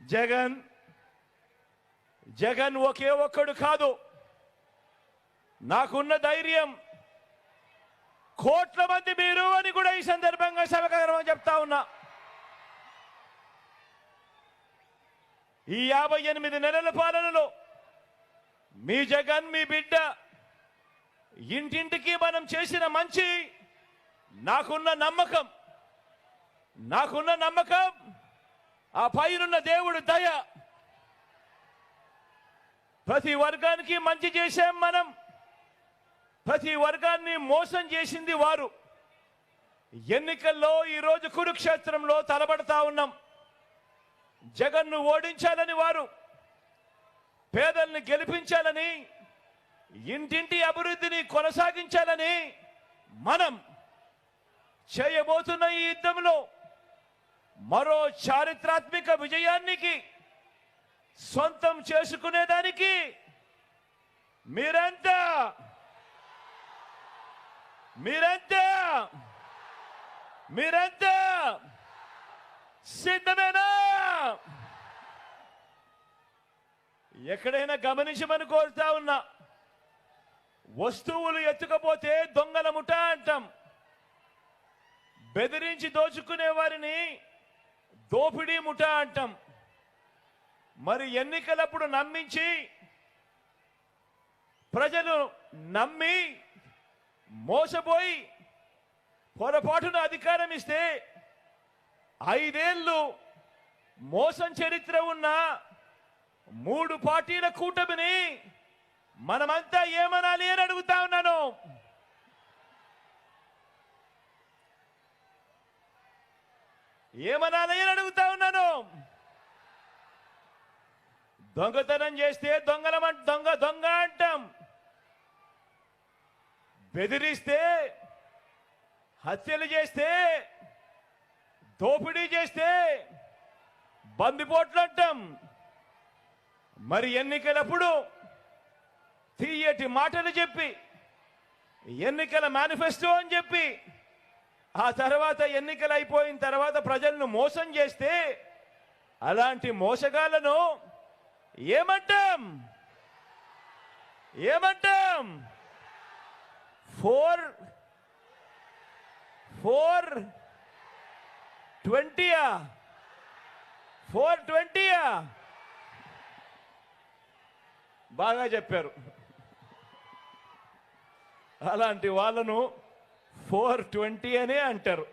జగన్ జగన్ ఒకే ఒక్కడు కాదు. నాకున్న ధైర్యం కోట్ల మంది మీరు అని కూడా ఈ సందర్భంగా సభకరం చెప్తా ఉన్నా. ఈ యాభై ఎనిమిది నెలల పాలనలో మీ జగన్ మీ బిడ్డ ఇంటింటికి మనం చేసిన మంచి నాకున్న నమ్మకం నాకున్న నమ్మకం ఆ పైనున్న దేవుడు దయ. ప్రతి వర్గానికి మంచి చేశాం మనం. ప్రతి వర్గాన్ని మోసం చేసింది వారు. ఎన్నికల్లో ఈరోజు కురుక్షేత్రంలో తలబడతా ఉన్నాం. జగన్ను ఓడించాలని వారు. పేదల్ని గెలిపించాలని. ఇంటింటి అభివృద్ధిని కొనసాగించాలని మనం చేయబోతున్న ఈ యుద్ధంలో మరో చారిత్రాత్మక విజయానికి సొంతం చేసుకునేదానికి మీరంతా? మీరంతా? మీరంతా? సిద్ధమేనా? ఎక్కడైనా గమనించమని కోరుతా ఉన్నా వస్తువులు ఎత్తుకపోతే దొంగల ముఠా అంటాం. బెదిరించి దోచుకునే వారిని దోపిడీ ముఠ అంటాం. మరి ఎన్నికలప్పుడు నమ్మించి ప్రజలు నమ్మి మోసపోయి పొరపాటున అధికారం ఇస్తే ఐదేళ్ళు మోసం చరిత్ర ఉన్న మూడు పార్టీల కూటమిని మనమంతా ఏమనాలి అని అడుగుతా ఉన్నాను ఏమనాలి అడుగుతా ఉన్నాను? దొంగతనం చేస్తే దొంగలం అంట దొంగ దొంగ అంటాం. బెదిరిస్తే హత్యలు చేస్తే దోపిడీ చేస్తే బందిపోట్లు అంటాం. మరి ఎన్నికలప్పుడు తీయటి మాటలు చెప్పి ఎన్నికల మేనిఫెస్టో అని చెప్పి ఆ తర్వాత ఎన్నికలు అయిపోయిన తర్వాత ప్రజలను మోసం చేస్తే అలాంటి మోసగాళ్ళను ఏమంటాం? ఏమంటాం? ఫోర్ ఫోర్ ట్వంటీయా? ఫోర్ ట్వంటీయా? బాగా చెప్పారు. అలాంటి వాళ్ళను ఫోర్ ట్వంటీ అనే అంటారు.